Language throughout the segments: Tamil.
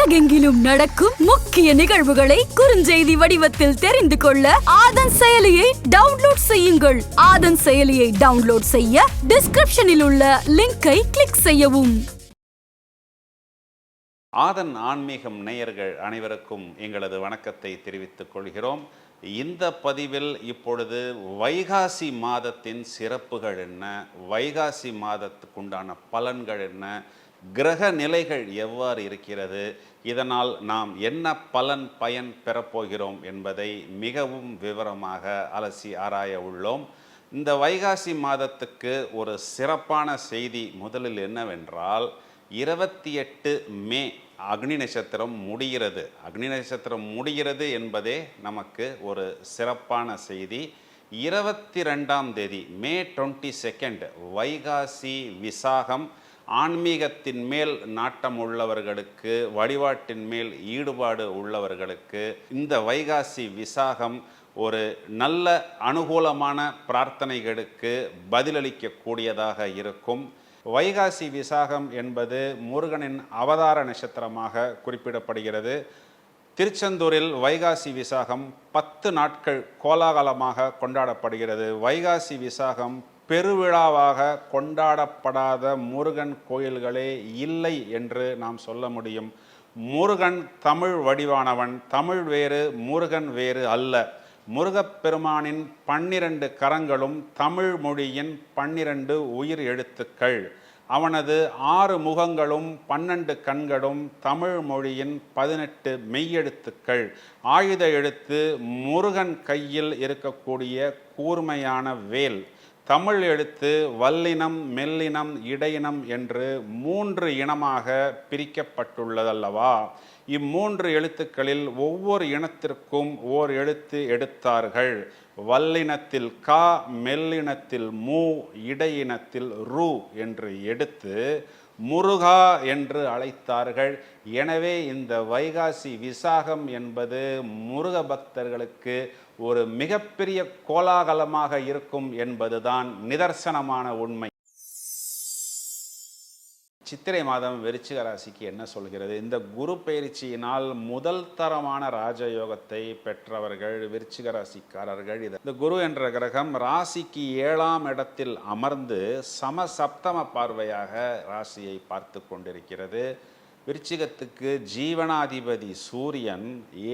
உலகெங்கிலும் நடக்கும் முக்கிய நிகழ்வுகளை குறுஞ்செய்தி வடிவத்தில் தெரிந்து கொள்ள ஆதன் செயலியை டவுன்லோட் செய்யுங்கள். ஆதன் செயலியை டவுன்லோட் செய்ய டிஸ்கிரிப்ஷனில் உள்ள லிங்கை கிளிக் செய்யவும். ஆதன் ஆன்மீகம் நேயர்கள் அனைவருக்கும் எங்களது வணக்கத்தை தெரிவித்துக் கொள்கிறோம். இந்த பதிவில் இப்பொழுது வைகாசி மாதத்தின் சிறப்புகள் என்ன? வைகாசி மாதத்துக்குண்டான பலன்கள் என்ன? கிரக நிலைகள் எவ்வாறு இருக்கிறது? இதனால் நாம் என்ன பலன் பயன் பெறப்போகிறோம் என்பதை மிகவும் விவரமாக அலசி ஆராய உள்ளோம். இந்த வைகாசி மாதத்துக்கு ஒரு சிறப்பான செய்தி முதலில் என்னவென்றால் இருபத்தி எட்டு மே அக்னி நட்சத்திரம் முடிகிறது. அக்னி நட்சத்திரம் முடிகிறது என்பதே நமக்கு ஒரு சிறப்பான செய்தி. இருபத்தி ரெண்டாம் தேதி May twenty second Vaikasi Visakam ஆன்மீகத்தின் மேல் நாட்டம் உள்ளவர்களுக்கு வழிபாட்டின் மேல் ஈடுபாடு உள்ளவர்களுக்கு இந்த வைகாசி விசாகம் ஒரு நல்ல அனுகூலமான பிரார்த்தனைகளுக்கு பதிலளிக்கக்கூடியதாக இருக்கும். வைகாசி விசாகம் என்பது முருகனின் அவதார நட்சத்திரமாக குறிப்பிடப்படுகிறது. திருச்செந்தூரில் வைகாசி விசாகம் பத்து நாட்கள் கோலாகலமாக கொண்டாடப்படுகிறது. வைகாசி விசாகம் பெருவிழாவாக கொண்டாடப்படாத முருகன் கோயில்களே இல்லை என்று நாம் சொல்ல முடியும். முருகன் தமிழ் வடிவானவன் தமிழ் வேறு முருகன் வேறு அல்ல. முருகப்பெருமானின் பன்னிரண்டு கரங்களும் தமிழ் மொழியின் பன்னிரண்டு உயிர் எழுத்துக்கள். அவனது ஆறு முகங்களும் பன்னெண்டு கண்களும் தமிழ் மொழியின் பதினெட்டு மெய்யெழுத்துக்கள். ஆயுத எழுத்து முருகன் கையில் இருக்கக்கூடிய கூர்மையான வேல். தமிழ் எழுத்து வல்லினம் மெல்லினம் இடையினம் என்று மூன்று இனமாக பிரிக்கப்பட்டுள்ளதல்லவா? இம்மூன்று எழுத்துக்களில் ஒவ்வொரு இனத்திற்கும் ஓர் எழுத்து எடுத்தார்கள். வல்லினத்தில் கா மெல்லினத்தில் மூ இடையினத்தில் ரு என்று எடுத்து முருகா என்று அழைத்தார்கள். எனவே இந்த வைகாசி விசாகம் என்பது முருக பக்தர்களுக்கு ஒரு மிகப்பெரிய கோலாகலமாக இருக்கும் என்பதுதான் நிதர்சனமான உண்மை. சித்திரை மாதம் விருச்சிக ராசிக்கு என்ன சொல்கிறது? இந்த குரு பயிற்சியினால் முதல் தரமான ராஜயோகத்தை பெற்றவர்கள் விருச்சிக ராசிக்காரர்கள் இது. இந்த குரு என்ற கிரகம் ராசிக்கு ஏழாம் இடத்தில் அமர்ந்து சம சப்தம பார்வையாக ராசியை பார்த்து கொண்டிருக்கிறது. விருச்சிகத்துக்கு ஜீவனாதிபதி சூரியன்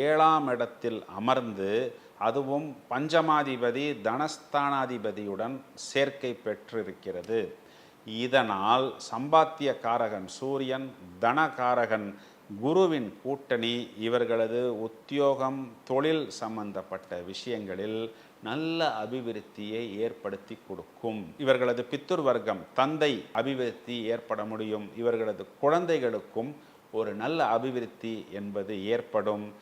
ஏழாம் இடத்தில் அமர்ந்து அதுவும் பஞ்சமாதிபதி தனஸ்தானாதிபதியுடன் சேர்க்கை பெற்றிருக்கிறது. இதனால் சம்பாத்திய காரகன் சூரியன் தனகாரகன் குருவின் கூட்டணி இவர்களது உத்தியோகம் தொழில் சம்பந்தப்பட்ட விஷயங்களில் நல்ல அபிவிருத்தியை ஏற்படுத்தி கொடுக்கும். இவர்களது பித்துர் வர்க்கம் தந்தை அபிவிருத்தி ஏற்பட முடியும். இவர்களது குழந்தைகளுக்கும் ஒரு நல்ல அபிவிருத்தி என்பது ஏற்படும்.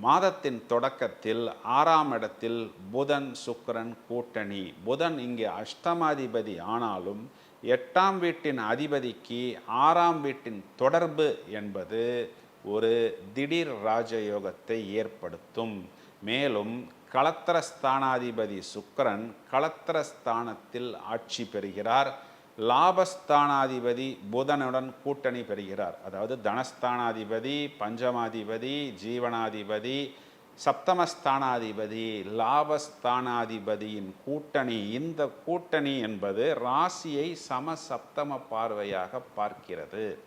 மாதத்தின் தொடக்கத்தில் ஆறாம் இடத்தில் புதன் சுக்கரன் கூட்டணி. புதன் இங்கே அஷ்டமாதிபதி ஆனாலும் எட்டாம் வீட்டின் அதிபதிக்கு ஆறாம் வீட்டின் தொடர்பு என்பது ஒரு திடீர் ராஜயோகத்தை ஏற்படுத்தும். மேலும் களத்திரஸ்தானாதிபதி சுக்கிரன் களத்திரஸ்தானத்தில் ஆட்சி பெறுகிறார். லாபஸ்தானாதிபதி புதனுடன் கூட்டணி பெறுகிறார். அதாவது தனஸ்தானாதிபதி பஞ்சமாதிபதி ஜீவனாதிபதி சப்தமஸ்தானாதிபதி லாபஸ்தானாதிபதியின் கூட்டணி. இந்த கூட்டணி என்பது ராசியை சமசப்தம பார்வையாக பார்க்கிறது.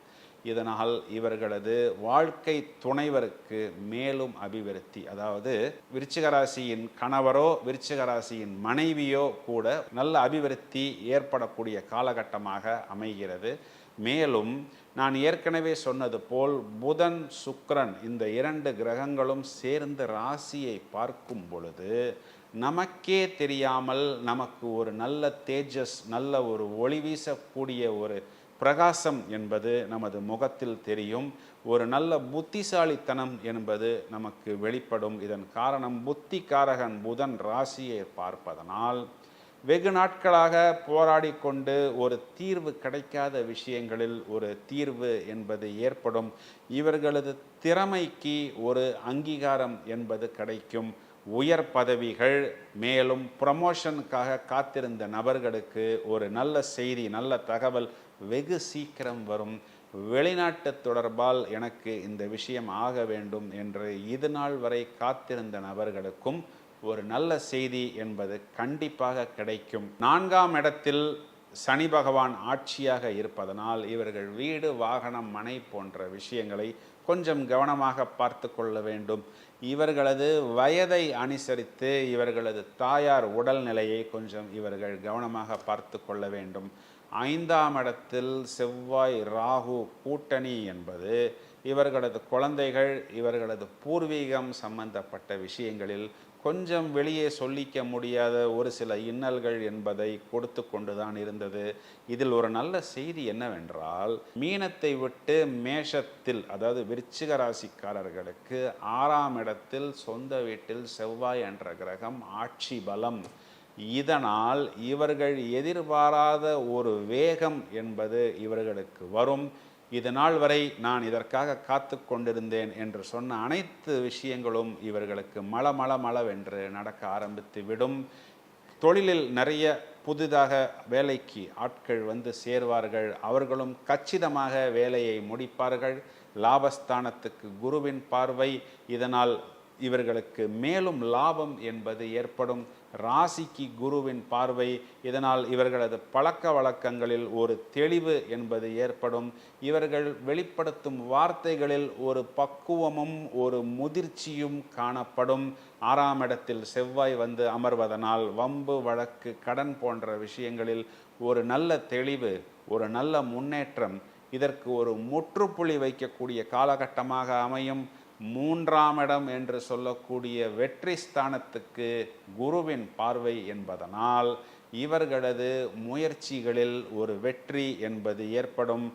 இதனால் இவர்களது வாழ்க்கை துணைவருக்கு மேலும் அபிவிருத்தி. அதாவது விருச்சிகராசியின் கணவரோ விருச்சிகராசியின் மனைவியோ கூட நல்ல அபிவிருத்தி ஏற்படக்கூடிய காலகட்டமாக அமைகிறது. மேலும் நான் ஏற்கனவே சொன்னது போல் புதன் சுக்ரன் இந்த இரண்டு கிரகங்களும் சேர்ந்து ராசியை பார்க்கும் பொழுது நமக்கே தெரியாமல் நமக்கு ஒரு நல்ல தேஜஸ் நல்ல ஒரு ஒளி வீசக்கூடிய ஒரு பிரகாசம் என்பது நமது முகத்தில் தெரியும். ஒரு நல்ல புத்திசாலித்தனம் என்பது நமக்கு வெளிப்படும். இதன் காரணம் புத்திகாரகன் புதன் ராசியை பார்ப்பதனால் வெகு நாட்களாக போராடி கொண்டு ஒரு தீர்வு கிடைக்காத விஷயங்களில் ஒரு தீர்வு என்பது ஏற்படும். இவர்களது திறமைக்கு ஒரு அங்கீகாரம் என்பது கிடைக்கும். உயர் பதவிகள் மேலும் ப்ரமோஷனுக்காக காத்திருந்த நபர்களுக்கு ஒரு நல்ல செய்தி நல்ல தகவல் வெகு சீக்கிரம் வரும். வெளிநாட்டு தொடர்பால் எனக்கு இந்த விஷயம் ஆக வேண்டும் என்று இது நாள் வரை காத்திருந்த நபர்களுக்கும் ஒரு நல்ல செய்தி என்பது கண்டிப்பாக கிடைக்கும். நான்காம் இடத்தில் சனி பகவான் ஆட்சியாக இருப்பதனால் இவர்கள் வீடு வாகனம் மனை போன்ற விஷயங்களை கொஞ்சம் கவனமாக பார்த்து கொள்ள வேண்டும். இவர்களது வயதை அனுசரித்து இவர்களது தாயார் உடல்நிலையை கொஞ்சம் இவர்கள் கவனமாக பார்த்து கொள்ள வேண்டும். ஐந்தாம் இடத்தில் செவ்வாய் ராகு கூட்டணி என்பது இவர்களது குழந்தைகள் இவர்களது பூர்வீகம் சம்பந்தப்பட்ட விஷயங்களில் கொஞ்சம் வெளியே சொல்லிக்க முடியாத ஒரு சில இன்னல்கள் என்பதை கொடுத்து கொண்டுதான் இருந்தது. இதில் ஒரு நல்ல செய்தி என்னவென்றால் மீனத்தை விட்டு மேஷத்தில் அதாவது விருச்சிக ராசிக்காரர்களுக்கு ஆறாம் இடத்தில் சொந்த வீட்டில் செவ்வாய் என்ற கிரகம் ஆட்சி பலம் இதனால் இவர்கள் எதிர்பாராத ஒரு வேகம் என்பது இவர்களுக்கு வரும். இது நாள் வரை நான் இதற்காக காத்து கொண்டிருந்தேன் என்று சொன்ன அனைத்து விஷயங்களும் இவர்களுக்கு மள மள மளவென்று நடக்க ஆரம்பித்து விடும் தொழிலில் நிறைய புதிதாக வேலைக்கு ஆட்கள் வந்து சேர்வார்கள். அவர்களும் கச்சிதமாக வேலையை முடிப்பார்கள். லாபஸ்தானத்துக்கு குருவின் பார்வை இதனால் இவர்களுக்கு மேலும் லாபம் என்பது ஏற்படும். ராசிக்கு குருவின் பார்வை இதனால் இவர்களது பழக்க வழக்கங்களில் ஒரு தெளிவு என்பது ஏற்படும். இவர்கள் வெளிப்படுத்தும் வார்த்தைகளில் ஒரு பக்குவமும் ஒரு முதிர்ச்சியும் காணப்படும். ஆறாம் இடத்தில் செவ்வாய் வந்து அமர்வதனால் வம்பு வழக்கு கடன் போன்ற விஷயங்களில் ஒரு நல்ல தெளிவு ஒரு நல்ல முன்னேற்றம் இதற்கு ஒரு முற்றுப்புள்ளி வைக்கக்கூடிய காலகட்டமாக அமையும். மூன்றாம் இடம் என்று சொல்லக்கூடிய வெற்றி ஸ்தானத்துக்கு குருவின் பார்வை என்பதனால் இவர்களது முயற்சிகளில் ஒரு வெற்றி என்பது ஏற்படும்.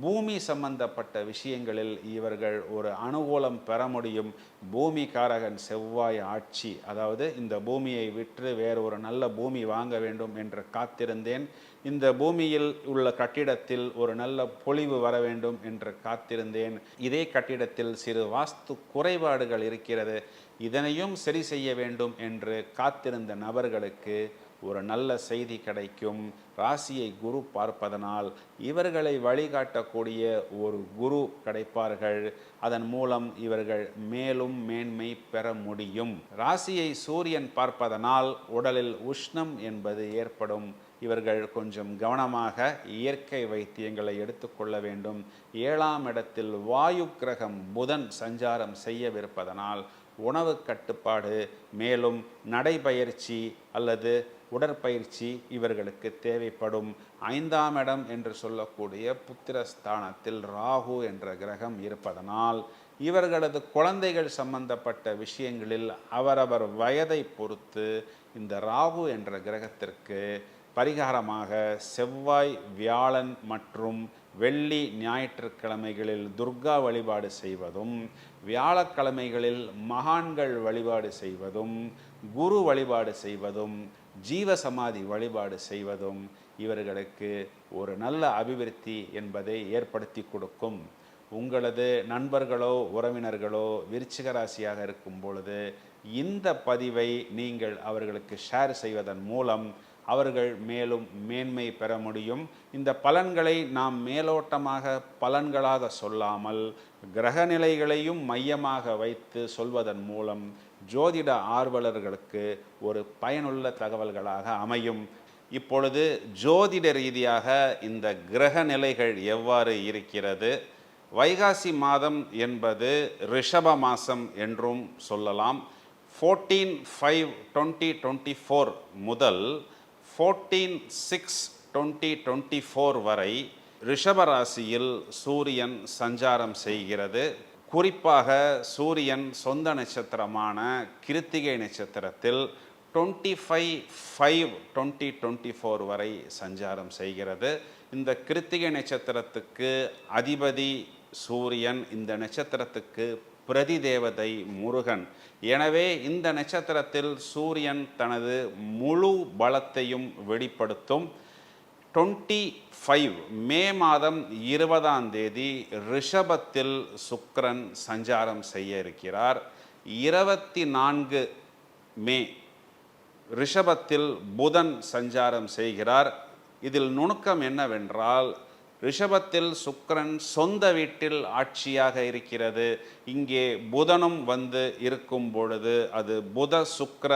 பூமி சம்பந்தப்பட்ட விஷயங்களில் இவர்கள் ஒரு அனுகூலம் பெற முடியும். பூமிகாரகன் செவ்வாய் ஆட்சி அதாவது இந்த பூமியை விற்று வேறு ஒரு நல்ல பூமி வாங்க வேண்டும் என்று காத்திருந்தேன். இந்த பூமியில் உள்ள கட்டிடத்தில் ஒரு நல்ல பொலிவு வர வேண்டும் என்று காத்திருந்தேன். இதே கட்டிடத்தில் சிறு வாஸ்து குறைபாடுகள் இருக்கிறது. இதனையும் சரி செய்ய வேண்டும் என்று காத்திருந்த நபர்களுக்கு ஒரு நல்ல செய்தி கிடைக்கும். ராசியை குரு பார்ப்பதனால் இவர்களை வழிகாட்டக்கூடிய ஒரு குரு கிடைப்பார்கள். அதன் மூலம் இவர்கள் மேலும் மேன்மை பெற முடியும். ராசியை சூரியன் பார்ப்பதனால் உடலில் உஷ்ணம் என்பது ஏற்படும். இவர்கள் கொஞ்சம் கவனமாக இயற்கை வைத்தியங்களை எடுத்துக்கொள்ள வேண்டும். ஏழாம் இடத்தில் வாயு கிரகம் புதன் சஞ்சாரம் செய்யவிருப்பதனால் உணவு கட்டுப்பாடு மேலும் நடைபயிற்சி அல்லது உடற்பயிற்சி இவர்களுக்கு தேவைப்படும் ஐந்தாம் இடம் என்று சொல்லக்கூடிய புத்திரஸ்தானத்தில் ராகு என்ற கிரகம் இருப்பதனால் இவர்களது குழந்தைகள் சம்பந்தப்பட்ட விஷயங்களில் அவரவர் வயதை பொறுத்து இந்த ராகு என்ற கிரகத்திற்கு பரிகாரமாக செவ்வாய் வியாழன் மற்றும் வெள்ளி ஞாயிற்றுக்கிழமைகளில் துர்கா வழிபாடு செய்வதும் வியாழக்கிழமைகளில் மகான்கள் வழிபாடு செய்வதும் குரு வழிபாடு செய்வதும் ஜீவசமாதி வழிபாடு செய்வதும் இவர்களுக்கு ஒரு நல்ல அபிவிருத்தி என்பதை ஏற்படுத்தி கொடுக்கும். உங்களது நண்பர்களோ உறவினர்களோ விருச்சிக ராசியாக இருக்கும் பொழுது இந்த பதிவை நீங்கள் அவர்களுக்கு ஷேர் செய்வதன் மூலம் அவர்கள் மேலும் மேன்மை பெற முடியும். இந்த பலன்களை நாம் மேலோட்டமாக பலன்களாக சொல்லாமல் கிரகநிலைகளையும் மையமாக வைத்து சொல்வதன் மூலம் ஜோதிட ஆர்வலர்களுக்கு ஒரு பயனுள்ள தகவல்களாக அமையும். இப்பொழுது ஜோதிட ரீதியாக இந்த கிரக நிலைகள் எவ்வாறு இருக்கிறது? வைகாசி மாதம் என்பது ரிஷப மாதம் என்றும் சொல்லலாம். Fourteen five twenty twenty four முதல் fourteen six twenty twenty four வரை ரிஷபராசியில் சூரியன் சஞ்சாரம் செய்கிறது. குறிப்பாக சூரியன் சொந்த நட்சத்திரமான கிருத்திகை நட்சத்திரத்தில் twenty five five twenty twenty four வரை சஞ்சாரம் செய்கிறது. இந்த கிருத்திகை நட்சத்திரத்துக்கு அதிபதி சூரியன் இந்த நட்சத்திரத்துக்கு பிரதி தேவதை முருகன். எனவே இந்த நட்சத்திரத்தில் சூரியன் தனது முழு பலத்தையும் வெளிப்படுத்தும். டுவெண்ட்டி ஃபைவ் மே மாதம் இருபதாம் தேதி ரிஷபத்தில் சுக்ரன் சஞ்சாரம் செய்ய இருக்கிறார். இருபத்தி நான்கு மே ரிஷபத்தில் புதன் சஞ்சாரம் செய்கிறார். இதில் நுணுக்கம் என்னவென்றால் ரிஷபத்தில் சுக்கரன் சொந்த வீட்டில் ஆட்சியாக இருக்கிறது. இங்கே புதனும் வந்து இருக்கும் பொழுது அது புத சுக்கர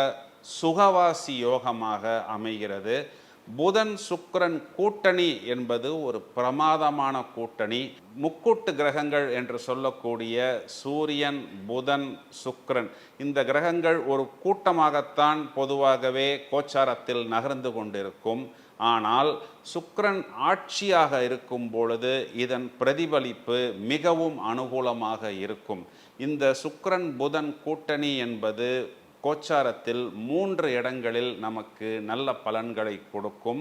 சுகவாசி யோகமாக அமைகிறது. புதன் சுக்கரன் கூட்டணி என்பது ஒரு பிரமாதமான கூட்டணி. முக்கூட்டு கிரகங்கள் என்று சொல்லக்கூடிய சூரியன் புதன் சுக்கரன். இந்த கிரகங்கள் ஒரு கூட்டமாகத்தான் பொதுவாகவே கோச்சாரத்தில் நகர்ந்து கொண்டிருக்கும். ஆனால் சுக்கரன் ஆட்சியாக இருக்கும் பொழுது இதன் பிரதிபலிப்பு மிகவும் அனுகூலமாக இருக்கும். இந்த சுக்கரன் புதன் கூட்டணி என்பது கோச்சாரத்தில் மூன்று இடங்களில் நமக்கு நல்ல பலன்களை கொடுக்கும்.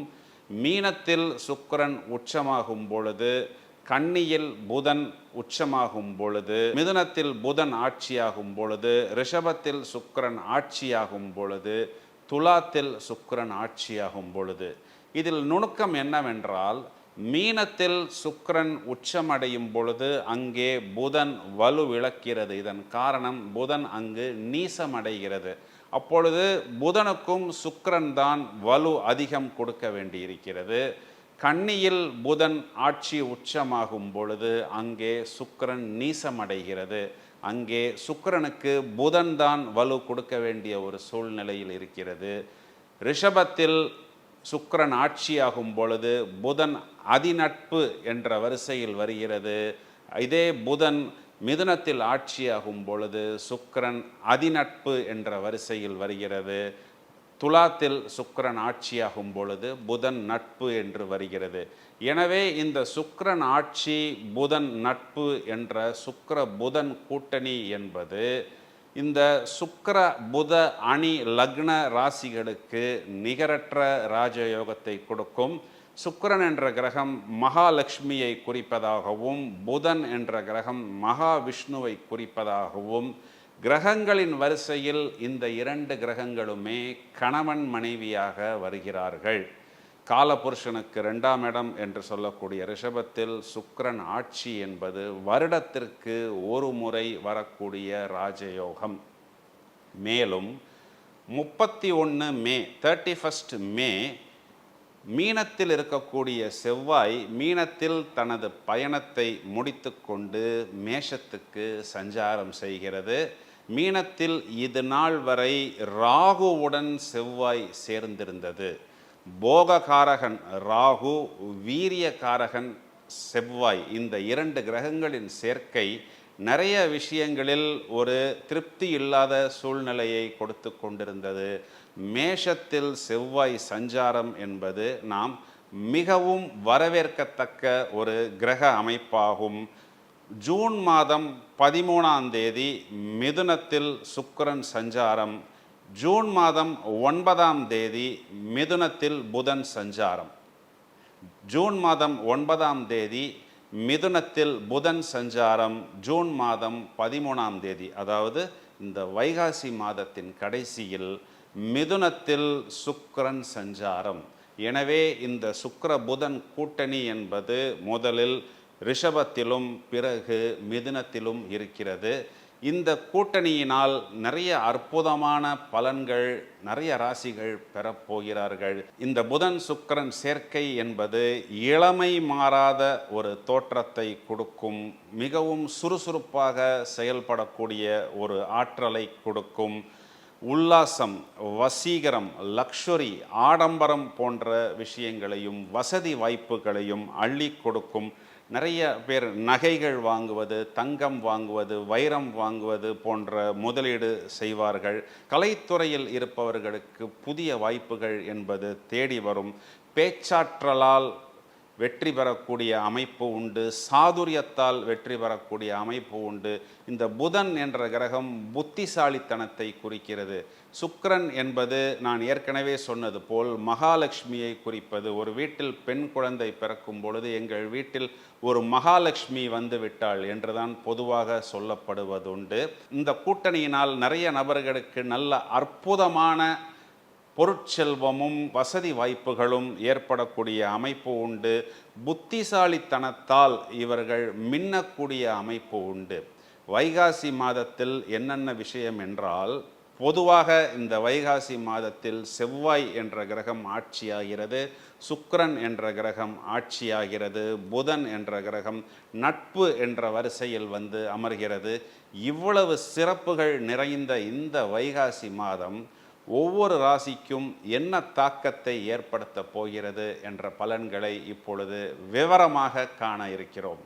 மீனத்தில் சுக்கரன் உச்சமாகும் பொழுது கன்னியில் புதன் உச்சமாகும் பொழுது மிதுனத்தில் புதன் ஆட்சியாகும் பொழுது ரிஷபத்தில் சுக்கரன் ஆட்சியாகும் பொழுது துலாத்தில் சுக்கிரன் ஆட்சியாகும் பொழுது. இதில் நுணுக்கம் என்னவென்றால் மீனத்தில் சுக்கரன் உச்சமடையும் பொழுது அங்கே புதன் வலுவிழக்கிறது இதன் காரணம் புதன் அங்கு நீசமடைகிறது. அப்பொழுது புதனுக்கும் சுக்கரன் தான் வலு அதிகம் கொடுக்க வேண்டியிருக்கிறது. கன்னியில் புதன் ஆட்சி உச்சமாகும் பொழுது அங்கே சுக்கரன் நீசமடைகிறது. அங்கே சுக்கரனுக்கு புதன் தான் வலு கொடுக்க வேண்டிய ஒரு சூழ்நிலையில் இருக்கிறது. ரிஷபத்தில் சுக்கரன் ஆட்சியாகும் பொழுது புதன் அதிநட்பு என்ற வரிசையில் வருகிறது. இதே புதன் மிதுனத்தில் ஆட்சியாகும் பொழுது சுக்கரன் அதிநட்பு என்ற வரிசையில் வருகிறது. துலாத்தில் சுக்கரன் ஆட்சியாகும் பொழுது புதன் நட்பு என்று வருகிறது. எனவே இந்த சுக்கரன் ஆட்சி புதன் நட்பு என்ற சுக்கர புதன் கூட்டணி என்பது இந்த சுக்கர புத அணி லக்ன ராசிகளுக்கு நிகரற்ற ராஜயோகத்தை கொடுக்கும். சுக்கரன் என்ற கிரகம் மகாலட்சுமியை குறிப்பதாகவும் புதன் என்ற கிரகம் மகாவிஷ்ணுவை குறிப்பதாகவும் கிரகங்களின் வரிசையில் இந்த இரண்டு கிரகங்களுமே கணவன் மனைவியாக வருகிறார்கள். காலபுருஷனுக்கு ரெண்டாம் இடம் என்று சொல்லக்கூடிய ரிஷபத்தில் சுக்ரன் ஆட்சி என்பது வருடத்திற்கு ஒரு முறை வரக்கூடிய ராஜயோகம். மேலும் முப்பத்தி ஒன்று மே தேர்ட்டி ஃபஸ்ட் மே மீனத்தில் இருக்கக்கூடிய செவ்வாய் மீனத்தில் தனது பயணத்தை முடித்துக்கொண்டு மேஷத்துக்கு சஞ்சாரம் செய்கிறது. மீனத்தில் இது நாள் வரை ராகுவுடன் செவ்வாய் சேர்ந்திருந்தது. போககாரகன் ராகு வீரியகாரகன் செவ்வாய் இந்த இரண்டு கிரகங்களின் சேர்க்கை நிறைய விஷயங்களில் ஒரு திருப்தி இல்லாத சூழ்நிலையை கொடுத்து கொண்டிருந்தது. மேஷத்தில் செவ்வாய் சஞ்சாரம் என்பது நாம் மிகவும் வரவேற்கத்தக்க ஒரு கிரக அமைப்பாகும். ஜூன் மாதம் பதிமூணாம் தேதி மிதுனத்தில் சுக்கரன் சஞ்சாரம். ஜூன் மாதம் ஒன்பதாம் தேதி மிதுனத்தில் புதன் சஞ்சாரம். ஜூன் மாதம் ஒன்பதாம் தேதி மிதுனத்தில் புதன் சஞ்சாரம் ஜூன் மாதம் பதிமூணாம் தேதி. அதாவது இந்த வைகாசி மாதத்தின் கடைசியில் மிதுனத்தில் சுக்கரன் சஞ்சாரம். எனவே இந்த சுக்கர புதன் கூட்டணி என்பது முதலில் ரிஷபத்திலும் பிறகு மிதுனத்திலும் இருக்கிறது. இந்த கூட்டணியினால் நிறைய அற்புதமான பலன்கள் நிறைய ராசிகள் பெறப்போகிறார்கள் இந்த புதன் சுக்கிரன் சேர்க்கை என்பது இளமை மாறாத ஒரு தோற்றத்தை கொடுக்கும் மிகவும் சுறுசுறுப்பாக செயல்படக்கூடிய ஒரு ஆற்றலை கொடுக்கும். உல்லாசம் வசீகரம் லக்ஷுரி ஆடம்பரம் போன்ற விஷயங்களையும் வசதி வாய்ப்புகளையும் அள்ளி கொடுக்கும். நிறைய பேர் நகைகள் வாங்குவது தங்கம் வாங்குவது வைரம் வாங்குவது போன்ற முதலீடு செய்வார்கள். கலைத்துறையில் இருப்பவர்களுக்கு புதிய வாய்ப்புகள் என்பது தேடி வரும். பேச்சாற்றலால் வெற்றி பெறக்கூடிய அமைப்பு உண்டு. சாதுரியத்தால் வெற்றி பெறக்கூடிய அமைப்பு உண்டு. இந்த புதன் என்ற கிரகம் புத்திசாலித்தனத்தை குறிக்கிறது. சுக்ரன் என்பது நான் ஏற்கனவே சொன்னது போல் மகாலட்சுமியை குறிப்பது. ஒரு வீட்டில் பெண் குழந்தை பிறக்கும் பொழுது எங்கள் வீட்டில் ஒரு மகாலட்சுமி வந்து விட்டாள் என்றுதான் பொதுவாக சொல்லப்படுவதுண்டு. இந்த கூட்டணியினால் நிறைய நபர்களுக்கு நல்ல அற்புதமான பொருட்செல்வமும் வசதி வாய்ப்புகளும் ஏற்படக்கூடிய அமைப்பு உண்டு. புத்திசாலித்தனத்தால் இவர்கள் மின்னக்கூடிய அமைப்பு உண்டு. வைகாசி மாதத்தில் என்னென்ன விஷயம் என்றால் பொதுவாக இந்த வைகாசி மாதத்தில் செவ்வாய் என்ற கிரகம் ஆட்சியாகிறது சுக்கரன் என்ற கிரகம் ஆட்சியாகிறது புதன் என்ற கிரகம் நட்பு என்ற வரிசையில் வந்து அமர்கிறது. இவ்வளவு சிறப்புகள் நிறைந்த இந்த வைகாசி மாதம் ஒவ்வொரு ராசிக்கும் என்ன தாக்கத்தை ஏற்படுத்தப் போகிறது என்ற பலன்களை இப்பொழுது விவரமாக காண இருக்கிறோம்.